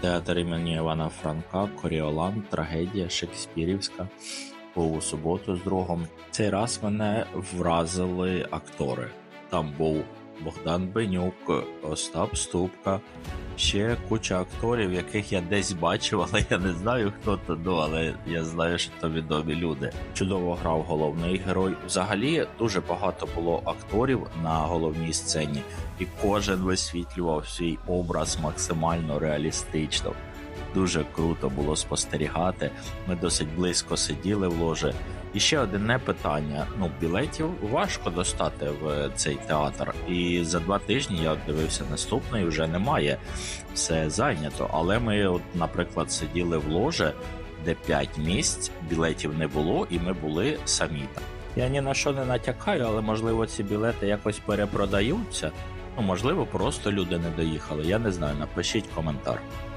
Театр імені Івана Франка, Коріолан, трагедія Шекспірівська. У суботу з другом. Цей раз мене вразили актори. Там був Богдан Бенюк, Остап Ступка, ще куча акторів, яких я десь бачив, але я не знаю, хто то ну, але я знаю, що то відомі люди. Чудово грав головний герой. Взагалі дуже багато було акторів на головній сцені, і кожен висвітлював свій образ максимально реалістично. Дуже круто було спостерігати. Ми досить близько сиділи в ложі. І ще одне питання: ну, білетів важко достати в цей театр. І за два тижні я дивився наступний, вже немає. Все зайнято. Але ми, от, наприклад, сиділи в ложе, де 5 місць, білетів не було, і ми були самі там. Я ні на що не натякаю, але можливо ці білети якось перепродаються. Ну, можливо, просто люди не доїхали. Я не знаю. Напишіть коментар.